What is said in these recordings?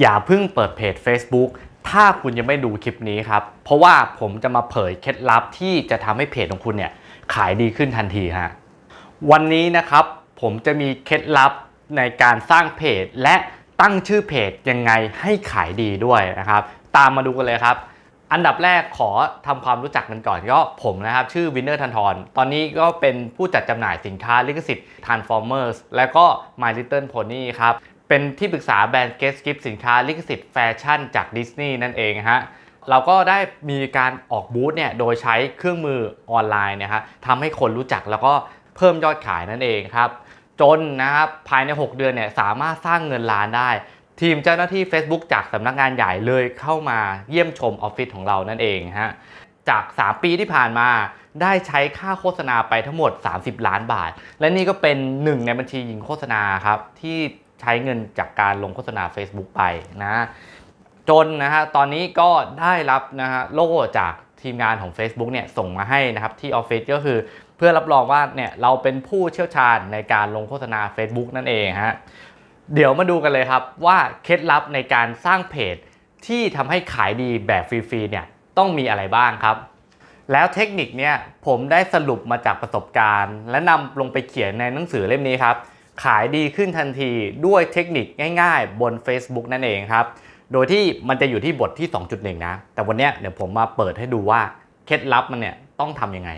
อย่าเพิ่งเปิดเพจ Facebook ถ้าคุณยังไม่ดูคลิปนี้ครับ เพราะว่าผมจะมาเผยเคล็ดลับที่จะทำให้เพจของคุณเนี่ยขายดีขึ้นทันทีฮะวันนี้นะครับผมจะมีเคล็ดลับในการสร้างเพจ และตั้งชื่อเพจยังไงให้ขายดีด้วยนะครับ ตามมาดูกันเลยครับ อันดับแรกขอทำความรู้จักกันก่อนก็ผมนะครับ ชื่อวินเนอร์ทันทรตอนนี้ก็เป็นผู้จัดจำหน่ายสินค้าลิขสิทธิ์ Transformers แล้วก็ My Little Pony ครับ เป็นที่ปรึกษาแบรนด์ Guest Gift สินค้าลิขสิทธิ์แฟชั่นจากดิสนีย์นั่นเองฮะเราก็ได้มีการออกบูธเนี่ยโดยใช้เครื่องมือออนไลน์เนะฮะทำให้คนรู้จักแล้วก็เพิ่มยอดขายนั่นเองครับ จนนะครับภายใน 6 เดือนเนี่ยสามารถสร้างเงินล้านได้ ทีมเจ้าหน้าที่ Facebook จากสำนักงานใหญ่เลยเข้ามาเยี่ยมชมออฟฟิศของเรานั่นเองฮะจาก 3 ปีที่ผ่านมาได้ใช้ค่าโฆษณาไปทั้งหมด 30 ล้านบาท และนี่ก็เป็นหนึ่งในบัญชียิงโฆษณาครับที่ ใช้เงินจากการลงโฆษณา Facebook ไปนะจนนะฮะตอนนี้ก็ได้รับนะฮะโล่จากทีมงานของ Facebook เนี่ยส่งมาให้นะครับที่ออฟฟิศก็คือเพื่อรับรองว่าเนี่ยเราเป็นผู้เชี่ยวชาญในการลงโฆษณา Facebook นั่นเองฮะเดี๋ยวมาดูกันเลยครับว่าเคล็ดลับในการสร้างเพจที่ทำให้ขายดีแบบฟรีๆเนี่ยต้องมีอะไรบ้างครับ แล้วเทคนิคเนี่ยผมได้สรุปมาจากประสบการณ์ และนำลงไปเขียนในหนังสือเล่มนี้ครับ ขายดีขึ้นทันทีด้วยเทคนิคง่ายๆ บน Facebook นั่นเองครับ โดยที่มันจะอยู่ที่บทที่ 2.1 นะ แต่วันนี้เดี๋ยวผมมาเปิดให้ดูว่าเคล็ดลับมันเนี่ยต้องทำยังไง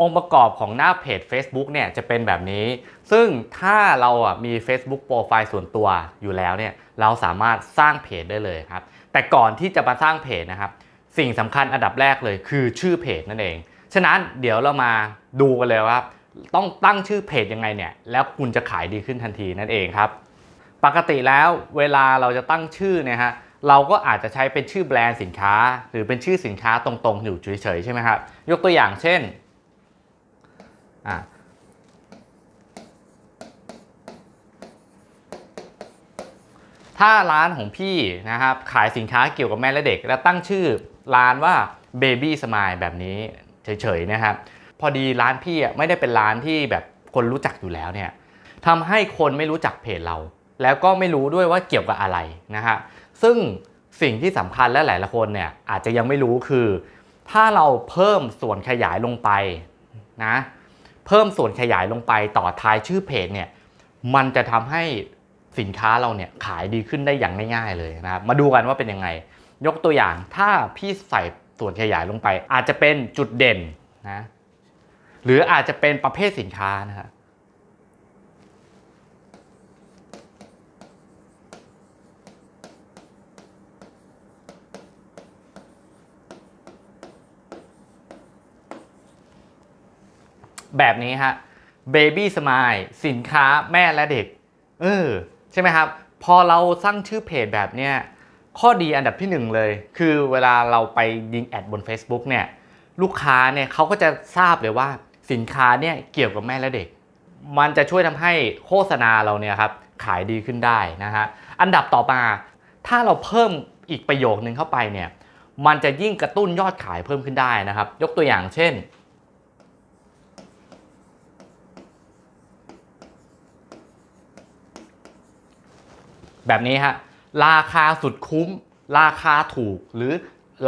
องค์ประกอบของหน้าเพจ Facebook เนี่ยจะเป็นแบบนี้ ซึ่งถ้าเราอะมี Facebook โปรไฟล์ส่วนตัวอยู่แล้วเนี่ยเราสามารถสร้างเพจได้เลยครับ แต่ก่อนที่จะมาสร้างเพจนะครับ สิ่งสำคัญอันดับแรกเลยคือชื่อเพจนั่นเอง ฉะนั้นเดี๋ยวเรามาดูกันเลยว่า ต้องตั้งชื่อเพจยังไงเนี่ย แล้วคุณจะขายดีขึ้นทันทีนั่นเองครับ ปกติแล้วเวลาเราจะตั้งชื่อเนี่ยฮะเราก็อาจจะใช้เป็นชื่อแบรนด์สินค้า หรือเป็นชื่อสินค้าตรงๆ อยู่เฉยๆใช่ไหมครับ ยกตัวอย่างเช่นอะถ้าร้านของพี่นะครับขายสินค้าเกี่ยวกับแม่และเด็ก แล้วตั้งชื่อร้านว่า Baby Smile แบบนี้เฉยๆนะครับ พอดีร้านพี่อะไม่ได้เป็นร้านที่แบบคนรู้จักอยู่แล้วเนี่ยทำให้คนไม่รู้จักเพจเรา แล้วก็ไม่รู้ด้วยว่าเกี่ยวกับอะไรนะฮะซึ่งสิ่งที่สำคัญและหลายๆคนเนี่ยอาจจะยังไม่รู้คือ ถ้าเราเพิ่มส่วนขยายลงไปนะเพิ่มส่วนขยายลงไปต่อท้ายชื่อเพจเนี่ยมันจะทำให้สินค้าเราเนี่ยขายดีขึ้นได้อย่างง่ายๆเลยนะครับมาดูกันว่าเป็นยังไง ยกตัวอย่างถ้าพี่ใส่ส่วนขยายลงไป อาจจะเป็นจุดเด่นนะ หรืออาจจะเป็นประเภทสินค้านะครับแบบนี้ฮะ Baby Smile สินค้าแม่และเด็ก เออ ใช่ไหมครับ พอเราสร้างชื่อเพจแบบเนี้ยข้อดีอันดับที่หนึ่งเลย คือเวลาเราไปยิงแอดบน Facebook เนี่ย ลูกค้าเนี่ยเขาก็จะทราบเลยว่า สินค้าเนี่ยเกี่ยวกับแม่และเด็ก มันจะช่วยทำให้โฆษณาเราเนี่ยครับขายดีขึ้นได้นะฮะอันดับต่อมา ถ้าเราเพิ่มอีกประโยคนึงเข้าไปเนี่ยมันจะยิ่งกระตุ้นยอดขายเพิ่มขึ้นได้นะครับ ยกตัวอย่างเช่น แบบนี้ฮะราคาสุดคุ้ม ราคาถูกหรือ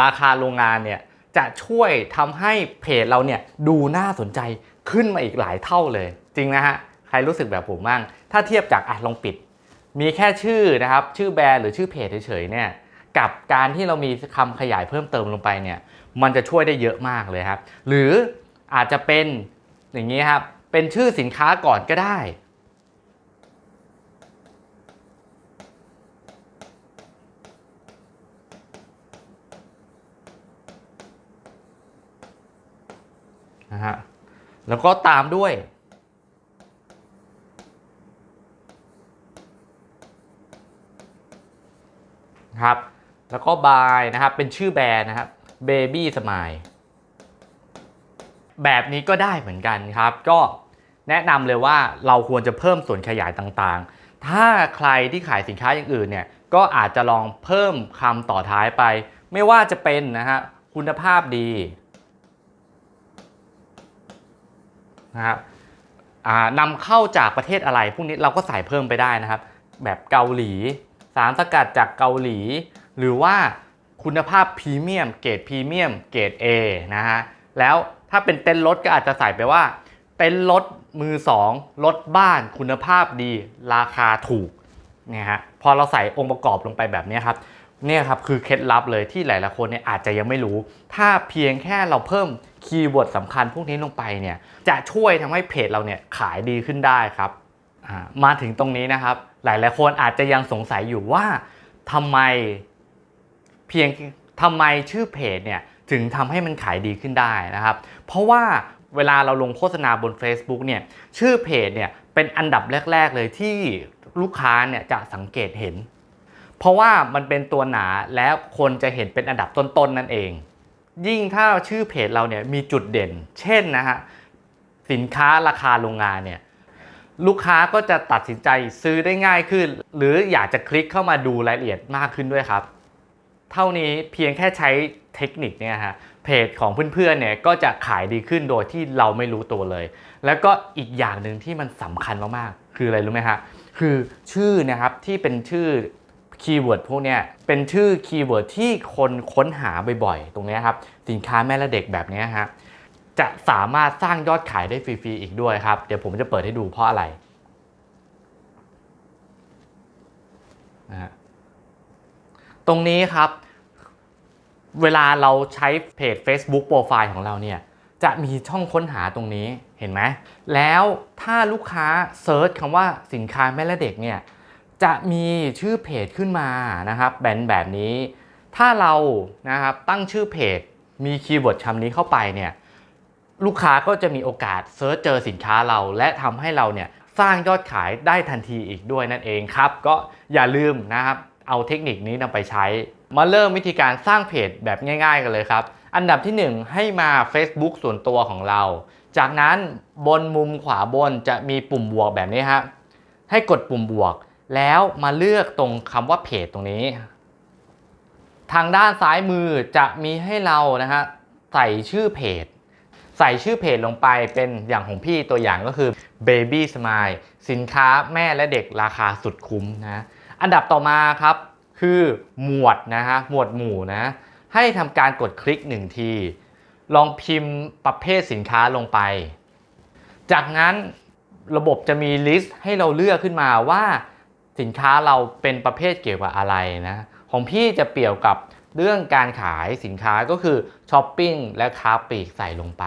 ราคาโรงงานเนี่ย จะช่วยทำให้เพจเราเนี่ยดูน่าสนใจขึ้นมาอีกหลายเท่าเลย จริงนะฮะใครรู้สึกแบบผมบ้างถ้าเทียบจากอะลองปิด มีแค่ชื่อนะครับ ชื่อแบรนด์หรือชื่อเพจเฉยๆเนี่ยกับการที่เรามีคำขยายเพิ่มเติมลงไปเนี่ย มันจะช่วยได้เยอะมากเลยครับ หรืออาจจะเป็นอย่างนี้ครับ เป็นชื่อสินค้าก่อนก็ได้ นะฮะ แล้วก็ตามด้วย ครับ แล้วก็บายนะครับ เป็นชื่อแบรนด์นะครับ Baby Smile แบบนี้ก็ได้เหมือนกันครับ ก็แนะนำเลยว่าเราควรจะเพิ่มส่วนขยายต่างๆ ถ้าใครที่ขายสินค้าอย่างอื่นเนี่ย ก็อาจจะลองเพิ่มคำต่อท้ายไป ไม่ว่าจะเป็นนะฮะคุณภาพดี นะครับนำเข้าจากประเทศอะไรพวกนี้เราก็ใส่เพิ่มไปได้นะครับ แบบเกาหลี สารสกัดจากเกาหลี หรือว่าคุณภาพพรีเมียม เกรดพรีเมียม เกรด A นะฮะแล้วถ้าเป็นเต็นท์รถก็อาจจะใส่ไปว่า เต็นท์รถมือสองรถบ้านคุณภาพดี ราคาถูกเนี่ยฮะพอเราใส่องค์ประกอบลงไปแบบนี้ครับ เนี่ยครับคือเคล็ดลับเลยที่หลายๆคนเนี่ยอาจจะยังไม่รู้ ถ้าเพียงแค่เราเพิ่มคีย์เวิร์ดสำคัญพวกนี้ลงไปเนี่ยจะช่วยทำให้เพจเราเนี่ยขายดีขึ้นได้ครับมาถึงตรงนี้นะครับ หลายๆคนอาจจะยังสงสัยอยู่ว่าทำไมเพียงทำไมชื่อเพจเนี่ยถึงทำให้มันขายดีขึ้นได้นะครับ เพราะว่าเวลาเราลงโฆษณาบน Facebook เนี่ยชื่อเพจเนี่ยเป็นอันดับแรก ๆ เลยที่ลูกค้าเนี่ยจะสังเกตเห็น เพราะว่ามันเป็นตัวหนาแล้วคนจะเห็นเป็นอันดับต้นๆนนั่นเอง ยิ่งถ้าชื่อเพจเราเนี่ยมีจุดเด่น เช่นนะฮะสินค้าราคาโรงงานเนี่ยลูกค้าก็จะตัดสินใจซื้อได้ง่ายขึ้น หรืออยากจะคลิกเข้ามาดูรายละเอียดมากขึ้นด้วยครับ เท่านี้เพียงแค่ใช้เทคนิคเนี่ยฮะเพจของเพื่อนๆเนี่ยก็จะขายดีขึ้นโดยที่เราไม่รู้ตัวเลย แล้วก็อีกอย่างหนึ่งที่มันสำคัญมากๆคืออะไรรู้ไหมฮะคือชื่อนะครับที่เป็นชื่อ คีย์เวิร์ดพวกเนี้ยเป็นชื่อคีย์เวิร์ดที่คนค้นหาบ่อยๆ ตรงนี้ครับ สินค้าแม่และเด็กแบบนี้ฮะจะสามารถสร้างยอดขายได้ฟรีๆอีกด้วยครับ เดี๋ยวผมจะเปิดให้ดูเพราะอะไรนะฮะตรงนี้ครับ เวลาเราใช้เพจ Facebook โปรไฟล์ของเราเนี่ยจะมีช่องค้นหาตรงนี้เห็นไหมแล้วถ้าลูกค้าเซิร์ชคำว่าสินค้าแม่และเด็กเนี่ย จะมีชื่อเพจขึ้นมานะครับแบนแบบนี้ ถ้าเรานะครับตั้งชื่อเพจมีคีย์เวิร์ดคำนี้เข้าไปเนี่ยลูกค้าก็จะมีโอกาสเซิร์ชเจอสินค้าเรา และทำให้เราเนี่ยสร้างยอดขายได้ทันทีอีกด้วยนั่นเองครับ ก็อย่าลืมนะครับเอาเทคนิคนี้นำไปใช้ มาเริ่มวิธีการสร้างเพจแบบง่าย ๆ กันเลยครับ อันดับที่ 1 ให้มา Facebook ส่วนตัวของเรา จากนั้นบนมุมขวาบนจะมีปุ่มบวกแบบนี้ครับให้กดปุ่มบวก แล้วมาเลือกตรงคำว่าเพจตรงนี้ ทางด้านซ้ายมือจะมีให้เรานะฮะใส่ชื่อเพจ ใส่ชื่อเพจลงไปเป็นอย่างของพี่ตัวอย่างก็คือ Baby Smile สินค้าแม่และเด็กราคาสุดคุ้มนะอันดับต่อมาครับคือหมวดนะฮะหมวดหมู่นะให้ทำการกดคลิกหนึ่งที ลองพิมพ์ประเภทสินค้าลงไป จากนั้นระบบจะมีลิสต์ให้เราเลือกขึ้นมาว่า สินค้าเราเป็นประเภทเกี่ยวกับอะไรนะของพี่จะเปี่ยวกับเรื่องการขายสินค้าก็คือช้อปปิ้งและค้าปลีกใส่ลงไป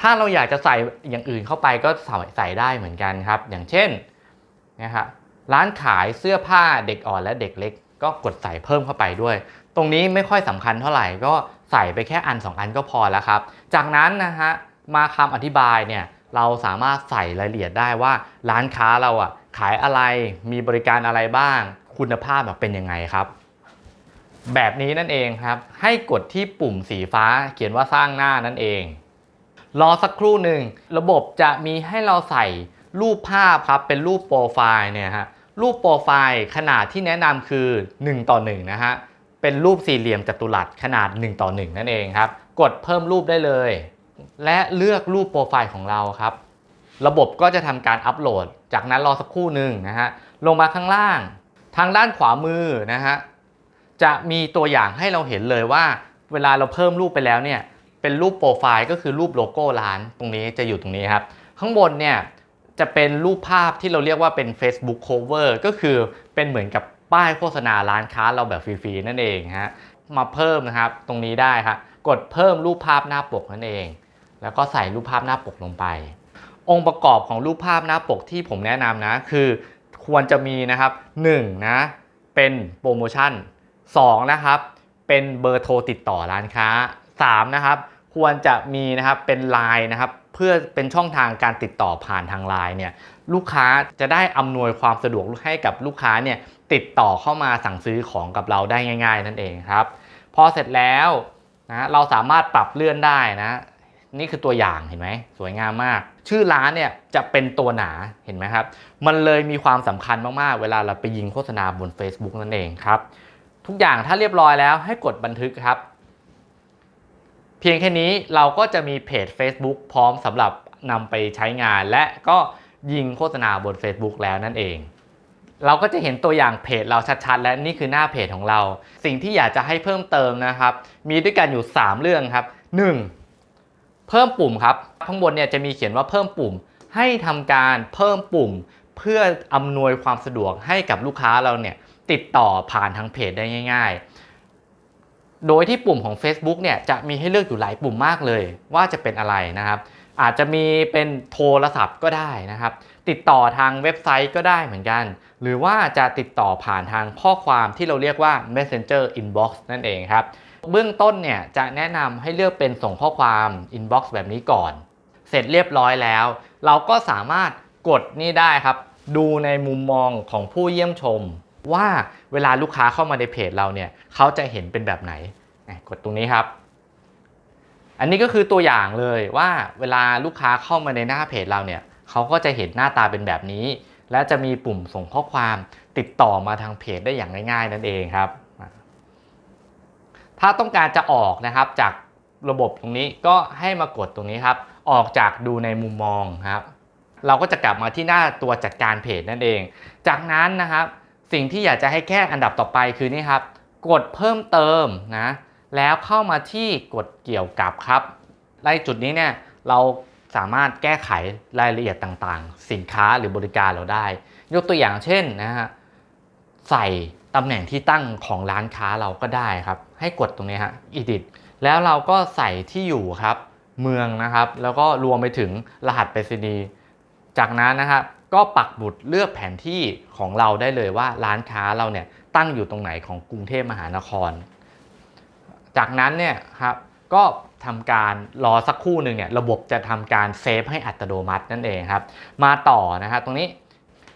ถ้าเราอยากจะใส่อย่างอื่นเข้าไปก็ใส่ได้เหมือนกันครับ อย่างเช่นนะครับร้านขายเสื้อผ้าเด็กอ่อนและเด็กเล็ก ก็กดใส่เพิ่มเข้าไปด้วย ตรงนี้ไม่ค่อยสำคัญเท่าไหร่ก็ใส่ไปแค่อัน 2 อันก็พอแล้วครับ จากนั้นนะฮะมาคำอธิบายเนี่ย เราสามารถใส่รายละเอียดได้ว่าร้านค้าเราอะขายอะไรมีบริการอะไรบ้าง คุณภาพแบบเป็นยังไงครับ แบบนี้นั่นเองครับ ให้กดที่ปุ่มสีฟ้าเขียนว่าสร้างหน้านั่นเอง รอสักครู่หนึ่งระบบจะมีให้เราใส่รูปภาพครับเป็นรูปโปรไฟล์เนี่ยฮะรูปโปรไฟล์ขนาดที่แนะนำคือ 1 ต่อ 1 นะฮะเป็นรูปสี่เหลี่ยมจัตุรัสขนาด 1 ต่อ 1 นั่นเองครับ กดเพิ่มรูปได้เลย และเลือกรูปโปรไฟล์ของเราครับ ระบบก็จะทำการอัปโหลด จากนั้นรอสักครู่หนึ่งนะฮะลงมาข้างล่าง ทางด้านขวามือนะฮะจะมีตัวอย่างให้เราเห็นเลยว่า เวลาเราเพิ่มรูปไปแล้วเนี่ยเป็นรูปโปรไฟล์ก็คือรูปโลโก้ร้านตรงนี้จะอยู่ตรงนี้ครับ ข้างบนเนี่ยจะเป็นรูปภาพที่เราเรียกว่าเป็น Facebook cover ก็คือเป็นเหมือนกับป้ายโฆษณาร้านค้าเราแบบฟรีๆนั่นเองฮะมาเพิ่มนะครับตรงนี้ได้ครับกดเพิ่มรูปภาพหน้าปกนั่นเอง แล้วก็ใส่รูปภาพหน้าปกลงไป องค์ประกอบของรูปภาพหน้าปกที่ผมแนะนำนะ คือควรจะมีนะครับ1นะเป็นโปรโมชั่น2นะครับเป็นเบอร์โทรติดต่อร้านค้า3นะครับควรจะมีนะครับเป็นไลน์นะครับเพื่อเป็นช่องทางการติดต่อผ่านทางไลน์เนี่ยลูกค้าจะได้อำนวยความสะดวกให้กับลูกค้าเนี่ยติดต่อเข้ามาสั่งซื้อของกับเราได้ง่าย ๆ นั่นเองครับ พอเสร็จแล้วนะเราสามารถปรับเลื่อนได้นะ นี่คือตัวอย่างเห็นไหมสวยงามมาก ชื่อร้านเนี่ยจะเป็นตัวหนาเห็นไหมครับ มันเลยมีความสำคัญมากๆ เวลาเราไปยิงโฆษณาบน Facebook นั่นเองครับ ทุกอย่างถ้าเรียบร้อยแล้วให้กดบันทึกครับ เพียงแค่นี้เราก็จะมีเพจ Facebook พร้อมสำหรับนำไปใช้งาน และก็ยิงโฆษณาบน Facebook แล้วนั่นเองเราก็จะเห็นตัวอย่างเพจเราชัดๆ และนี่คือหน้าเพจของเรา สิ่งที่อยากจะให้เพิ่มเติมนะครับ มีด้วยกันอยู่ 3 เรื่องครับ 1. เพิ่มปุ่มครับ ข้างบนเนี่ยจะมีเขียนว่าเพิ่มปุ่ม ให้ทำการเพิ่มปุ่ม เพื่ออำนวยความสะดวกให้กับลูกค้าเราเนี่ยติดต่อผ่านทางเพจได้ง่าย ๆ โดยที่ปุ่มของ Facebook เนี่ยจะมีให้เลือกอยู่หลายปุ่มมากเลย ว่าจะเป็นอะไรนะครับ อาจจะมีเป็นโทรศัพท์ก็ได้นะครับ ติดต่อทางเว็บไซต์ก็ได้เหมือนกัน หรือว่าจะติดต่อผ่านทางข้อความที่เราเรียกว่า messenger inbox นั่นเองครับ เบื้องต้นเนี่ยจะแนะนำให้เลือกเป็นส่งข้อความ inbox แบบนี้ก่อน เสร็จเรียบร้อยแล้ว เราก็สามารถกดนี่ได้ครับ ดูในมุมมองของผู้เยี่ยมชม ว่าเวลาลูกค้าเข้ามาในเพจเราเนี่ยเขาจะเห็นเป็นแบบไหน กดตรงนี้ครับ อันนี้ก็คือตัวอย่างเลยว่าเวลาลูกค้าเข้ามาในหน้าเพจเราเนี่ยเขาก็จะเห็นหน้าตาเป็นแบบนี้ และจะมีปุ่มส่งข้อความติดต่อมาทางเพจได้อย่างง่าย ๆ นั่นเองครับ ถ้าต้องการจะออกนะครับจากระบบตรงนี้ก็ให้มากดตรงนี้ครับ ออกจากดูในมุมมองครับ เราก็จะกลับมาที่หน้าตัวจัดการเพจนั่นเอง จากนั้นนะครับ สิ่งที่อยากจะให้แค่อันดับต่อไปคือนี่ครับ กดเพิ่มเติมนะ แล้วเข้ามาที่กดเกี่ยวกับครับในจุดนี้เนี่ยเราสามารถแก้ไขรายละเอียดต่างๆ สินค้าหรือบริการเราได้ ยกตัวอย่างเช่นนะฮะใส่ ตำแหน่งที่ตั้งของร้านค้าเราก็ได้ครับ ให้กดตรงนี้ฮะ edit แล้วเราก็ใส่ที่อยู่ครับ เมืองนะครับ แล้วก็รวมไปถึงรหัสไปรษณีย์จากนั้นนะครับก็ปักหมุดเลือกแผนที่ของเราได้เลยว่าร้านค้าเราเนี่ยตั้งอยู่ตรงไหนของกรุงเทพมหานคร จากนั้นเนี่ยครับก็ทำการรอสักครู่หนึ่งเนี่ยระบบจะทำการเซฟให้อัตโนมัตินั่นเองครับ มาต่อนะครับตรงนี้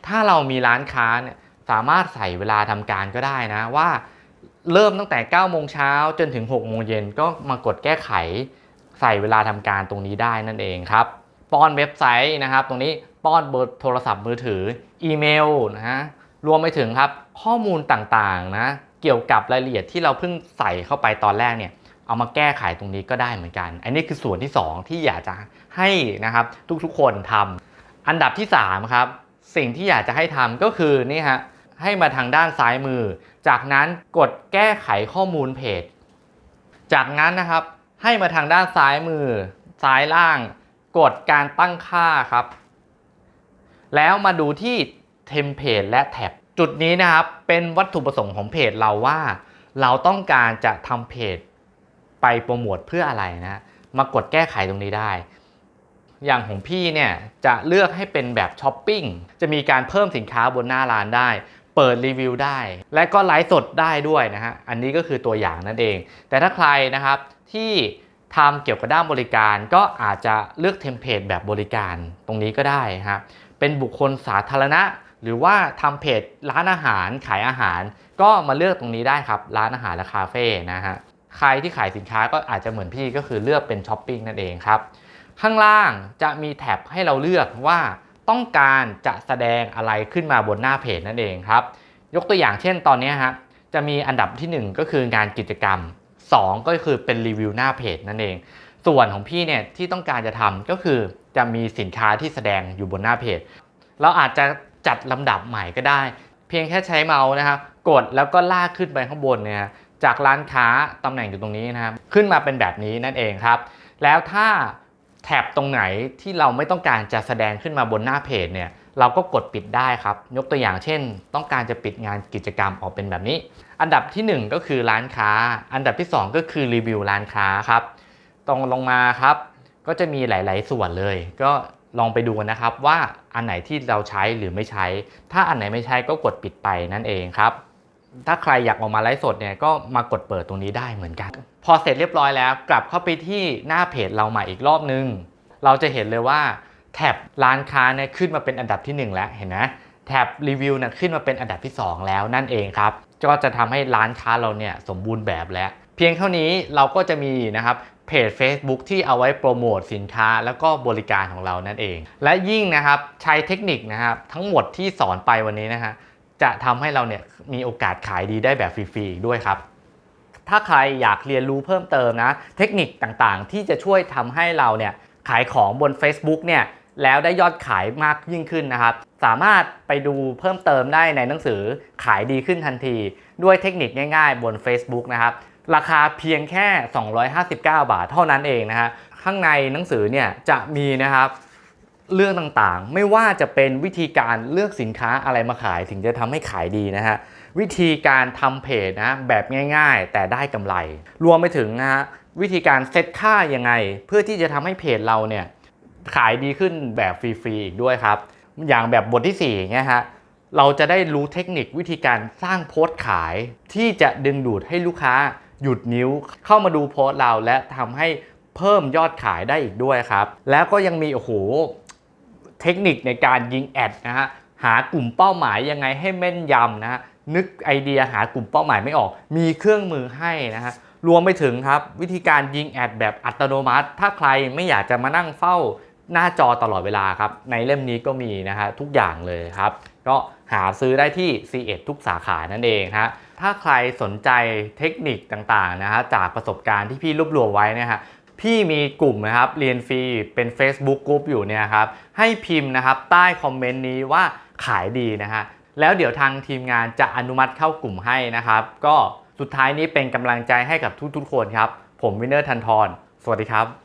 ถ้าเรามีร้านค้าเนี่ย สามารถใส่เวลาทำการก็ได้นะว่าเริ่มตั้งแต่9โมงเช้าจนถึง6โมงเย็นก็มากดแก้ไข ใส่เวลาทำการตรงนี้ได้นั่นเองครับป้อนเว็บไซต์นะครับ ตรงนี้ป้อนเบอร์โทรศัพท์มือถืออีเมลนะฮะรวมไปถึงครับข้อมูลต่างๆนะเกี่ยวกับรายละเอียดที่เราเพิ่งใส่เข้าไปตอนแรกเนี่ยเอามาแก้ไขตรงนี้ก็ได้เหมือนกัน อันนี้คือส่วนที่ 2 ที่อยากจะให้นะครับทุกๆคนทำอันดับที่3ครับสิ่งที่อยากจะให้ทำก็คือนี่ฮะ ให้มาทางด้านซ้ายมือ จากนั้นกดแก้ไขข้อมูลเพจ จากนั้นนะครับให้มาทางด้านซ้ายมือ ซ้ายล่าง กดการตั้งค่าครับ แล้วมาดูที่เทมเพลตและแท็บจุดนี้นะครับเป็นวัตถุประสงค์ของเพจเราว่า เราต้องการจะทำเพจไปโปรโมทเพื่ออะไรนะ มากดแก้ไขตรงนี้ได้ อย่างของพี่เนี่ยจะเลือกให้เป็นแบบช้อปปิ้ง จะมีการเพิ่มสินค้าบนหน้าร้านได้ เปิดรีวิวได้ และก็ไลฟ์สดได้ด้วยนะฮะ อันนี้ก็คือตัวอย่างนั่นเอง แต่ถ้าใครนะครับที่ทำเกี่ยวกับด้านบริการก็อาจจะเลือกเทมเพลตแบบบริการตรงนี้ก็ได้ครับเป็นบุคคลสาธารณะ หรือว่าทำเพจร้านอาหารขายอาหาร ก็มาเลือกตรงนี้ได้ครับ ร้านอาหารและคาเฟ่นะฮะใครที่ขายสินค้าก็อาจจะเหมือนพี่ก็คือเลือกเป็นช้อปปิ้งนั่นเองครับข้างล่างจะมีแท็บให้เราเลือกว่า ต้องการจะแสดงอะไรขึ้นมาบนหน้าเพจนั่นเองครับ ยกตัวอย่างเช่นตอนนี้ฮะจะมีอันดับทีหนึ่1 ก็คืองานกิจกรรม 2 ก็คือเป็นรีวิวหน้าเพจนั่นเอง ส่วนของพี่เนี่ยที่ต้องการจะทำก็คือจะมีสินค้าที่แสดงอยู่บนหน้าเพจ เราอาจจะจัดลำดับใหม่ก็ได้ เพียงแค่ใช้เมาส์นะครับกดแล้วก็ลากขึ้นไปข้างบนเนี่ยจากร้านค้าตำแหน่งอยู่ตรงนี้นะครับขึ้นมาเป็นแบบนี้นั่นเองครับ แล้วถ้า แท็บตรงไหนที่เราไม่ต้องการจะแสดงขึ้นมาบนหน้าเพจเนี่ยเราก็กดปิดได้ครับ ยกตัวอย่างเช่น ต้องการจะปิดงานกิจกรรมออกเป็นแบบนี้ อันดับที่ 1 ก็คือร้านค้า อันดับที่ 2 ก็คือรีวิวร้านค้าครับตรงลงมาครับ ก็จะมีหลาย ๆ ส่วนเลย ก็ลองไปดูกันนะครับว่าอันไหนที่เราใช้หรือไม่ใช้ ถ้าอันไหนไม่ใช้ก็กดปิดไปนั่นเองครับ ถ้าใครอยากออกมาไลฟ์สดเนี่ยก็มากดเปิดตรงนี้ได้เหมือนกัน พอเสร็จเรียบร้อยแล้ว กลับเข้าไปที่หน้าเพจเราใหม่อีกรอบนึง เราจะเห็นเลยว่าแท็บร้านค้าเนี่ยขึ้นมาเป็นอันดับที่ 1 แล้วเห็นไหมแท็บรีวิวเนี่ยขึ้นมาเป็นอันดับที่ 2 แล้วนั่นเองครับก็จะทำให้ร้านค้าเราเนี่ยสมบูรณ์แบบแล้ว เพียงเท่านี้เราก็จะมีนะครับเพจ Facebook ที่เอาไว้โปรโมทสินค้าแล้วก็บริการของเรานั่นเอง และยิ่งนะครับใช้เทคนิคนะครับทั้งหมดที่สอนไปวันนี้นะฮะ จะทำให้เราเนี่ยมีโอกาสขายดีได้แบบฟรีๆอีกด้วยครับ ถ้าใครอยากเรียนรู้เพิ่มเติมนะ เทคนิคต่างๆ ที่จะช่วยทำให้เราเนี่ยขายของบน Facebook เนี่ยแล้วได้ยอดขายมากยิ่งขึ้นนะครับ สามารถไปดูเพิ่มเติมได้ในหนังสือขายดีขึ้นทันที ด้วยเทคนิคง่ายๆ บน Facebook นะครับราคาเพียงแค่ 259 บาทเท่านั้นเองนะฮะข้างในหนังสือเนี่ยจะมีนะครับ เรื่องต่างๆ ไม่ว่าจะเป็นวิธีการเลือกสินค้าอะไรมาขายถึงจะทำให้ขายดีนะฮะวิธีการทำเพจนะแบบง่าย ๆ แต่ได้กำไร รวมไปถึงนะฮะวิธีการเซตค่ายังไง เพื่อที่จะทำให้เพจเราเนี่ยขายดีขึ้นแบบฟรีๆอีกด้วยครับ อย่างแบบบทที่4เงี้ยฮะเราจะได้รู้เทคนิควิธีการสร้างโพสต์ขาย ที่จะดึงดูดให้ลูกค้าหยุดนิ้วเข้ามาดูโพสต์เราและทำให้เพิ่มยอดขายได้อีกด้วยครับ แล้วก็ยังมีโอ้โห เทคนิคในการยิงแอดนะฮะหากลุ่มเป้าหมายยังไงให้แม่นยำนะฮะนึกไอเดียหากลุ่มเป้าหมายไม่ออก มีเครื่องมือให้นะฮะรวมไปถึงครับวิธีการยิงแอดแบบอัตโนมัติ ถ้าใครไม่อยากจะมานั่งเฝ้าหน้าจอตลอดเวลาครับ ในเล่มนี้ก็มีนะฮะทุกอย่างเลยครับ ก็หาซื้อได้ที่ C1 ทุกสาขานั่นเองฮะถ้าใครสนใจเทคนิคต่างๆนะฮะจากประสบการณ์ที่พี่รวบรวมไว้นะฮะ พี่มีกลุ่มนะครับเรียนฟรีเป็น Facebook กลุ่มอยู่เนี่ยครับให้พิมพ์นะครับใต้คอมเมนต์นี้ว่าขายดีนะฮะแล้วเดี๋ยวทางทีมงานจะอนุมัติเข้ากลุ่มให้นะครับ ก็สุดท้ายนี้เป็นกำลังใจให้กับทุกๆคนครับ ผมวินเนอร์ทันทรสวัสดีครับ